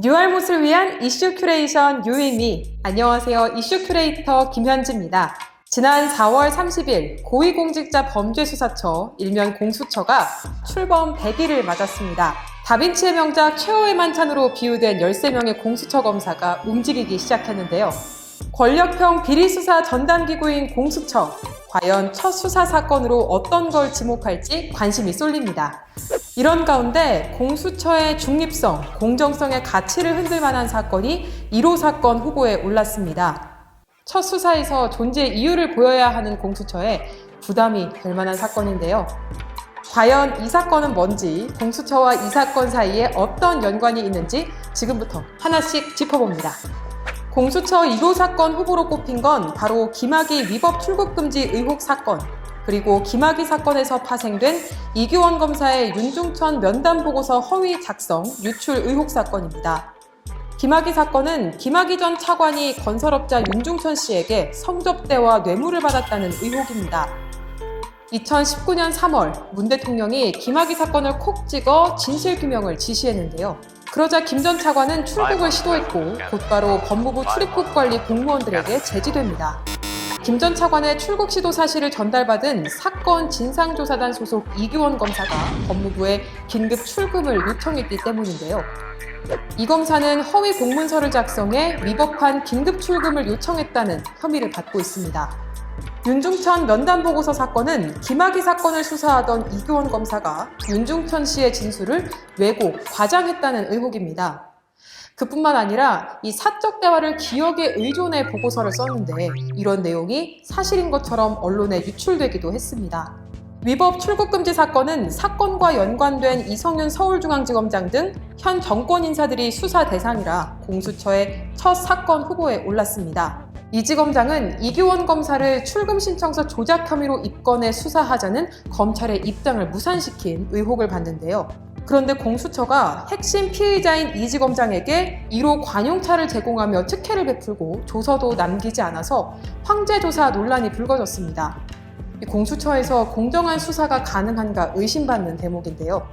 뉴알못을 위한 이슈 큐레이션 유이미. 안녕하세요. 이슈 큐레이터 김현지입니다. 지난 4월 30일 고위공직자 범죄수사처 일면 공수처가 출범 100일을 맞았습니다. 다빈치의 명작 최후의 만찬으로 비유된 13명의 공수처 검사가 움직이기 시작했는데요. 권력형 비리수사 전담기구인 공수처. 과연 첫 수사 사건으로 어떤 걸 지목할지 관심이 쏠립니다. 이런 가운데 공수처의 중립성, 공정성의 가치를 흔들 만한 사건이 1호 사건 후보에 올랐습니다. 첫 수사에서 존재 이유를 보여야 하는 공수처에 부담이 될 만한 사건인데요. 과연 이 사건은 뭔지, 공수처와 이 사건 사이에 어떤 연관이 있는지 지금부터 하나씩 짚어봅니다. 공수처 1호 사건 후보로 꼽힌 건 바로 김학의 위법 출국 금지 의혹 사건, 그리고 김학의 사건에서 파생된 이규원 검사의 윤중천 면담 보고서 허위 작성, 유출 의혹 사건입니다. 김학의 사건은 김학의 전 차관이 건설업자 윤중천 씨에게 성접대와 뇌물을 받았다는 의혹입니다. 2019년 3월 문 대통령이 김학의 사건을 콕 찍어 진실규명을 지시했는데요. 그러자 김 전 차관은 출국을 시도했고 곧바로 법무부 출입국 관리 공무원들에게 제지됩니다. 김 전 차관의 출국 시도 사실을 전달받은 사건 진상조사단 소속 이규원 검사가 법무부에 긴급 출금을 요청했기 때문인데요. 이 검사는 허위 공문서를 작성해 위법한 긴급 출금을 요청했다는 혐의를 받고 있습니다. 윤중천 면담 보고서 사건은 김학의 사건을 수사하던 이규원 검사가 윤중천 씨의 진술을 왜곡, 과장했다는 의혹입니다. 그뿐만 아니라 이 사적 대화를 기억에 의존해 보고서를 썼는데 이런 내용이 사실인 것처럼 언론에 유출되기도 했습니다. 위법 출국 금지 사건은 사건과 연관된 이성윤 서울중앙지검장 등 현 정권 인사들이 수사 대상이라 공수처의 첫 사건 후보에 올랐습니다. 이 지검장은 이규원 검사를 출금 신청서 조작 혐의로 입건해 수사하자는 검찰의 입장을 무산시킨 의혹을 받는데요. 그런데 공수처가 핵심 피의자인 이 지 검장에게 1호 관용차를 제공하며 특혜를 베풀고 조서도 남기지 않아서 황제 조사 논란이 불거졌습니다. 이 공수처에서 공정한 수사가 가능한가 의심받는 대목인데요.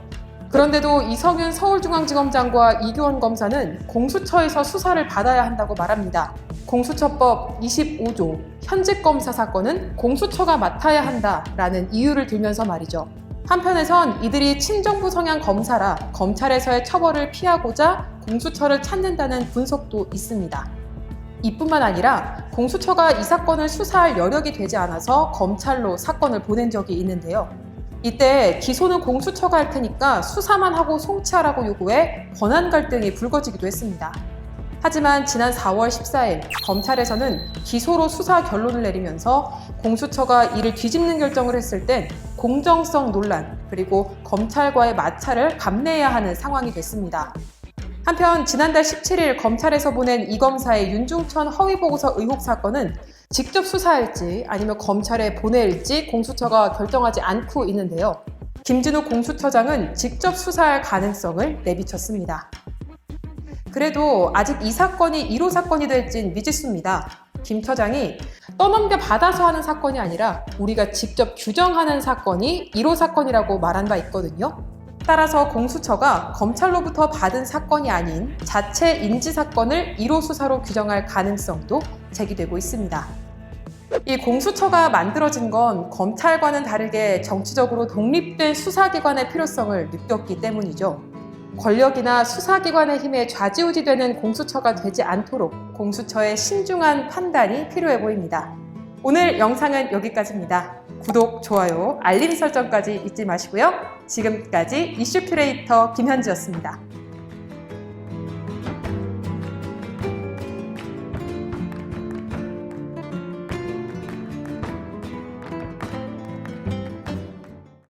그런데도 이성윤 서울중앙지검장과 이규원 검사는 공수처에서 수사를 받아야 한다고 말합니다. 공수처법 25조 현직 검사 사건은 공수처가 맡아야 한다라는 이유를 들면서 말이죠. 한편에선 이들이 친정부 성향 검사라 검찰에서의 처벌을 피하고자 공수처를 찾는다는 분석도 있습니다. 이뿐만 아니라 공수처가 이 사건을 수사할 여력이 되지 않아서 검찰로 사건을 보낸 적이 있는데요. 이때 기소는 공수처가 할 테니까 수사만 하고 송치하라고 요구해 권한 갈등이 불거지기도 했습니다. 하지만 지난 4월 14일 검찰에서는 기소로 수사 결론을 내리면서 공수처가 이를 뒤집는 결정을 했을 땐 공정성 논란 그리고 검찰과의 마찰을 감내해야 하는 상황이 됐습니다. 한편 지난달 17일 검찰에서 보낸 이 검사의 윤중천 허위 보고서 의혹 사건은 직접 수사할지 아니면 검찰에 보낼지 공수처가 결정하지 않고 있는데요. 김진우 공수처장은 직접 수사할 가능성을 내비쳤습니다. 그래도 아직 이 사건이 1호 사건이 될진 미지수입니다. 김 처장이 떠넘겨 받아서 하는 사건이 아니라 우리가 직접 규정하는 사건이 1호 사건이라고 말한 바 있거든요. 따라서 공수처가 검찰로부터 받은 사건이 아닌 자체 인지 사건을 1호 수사로 규정할 가능성도 제기되고 있습니다. 이 공수처가 만들어진 건 검찰과는 다르게 정치적으로 독립된 수사기관의 필요성을 느꼈기 때문이죠. 권력이나 수사기관의 힘에 좌지우지되는 공수처가 되지 않도록 공수처의 신중한 판단이 필요해 보입니다. 오늘 영상은 여기까지입니다. 구독, 좋아요, 알림 설정까지 잊지 마시고요. 지금까지 이슈 큐레이터 김현지였습니다.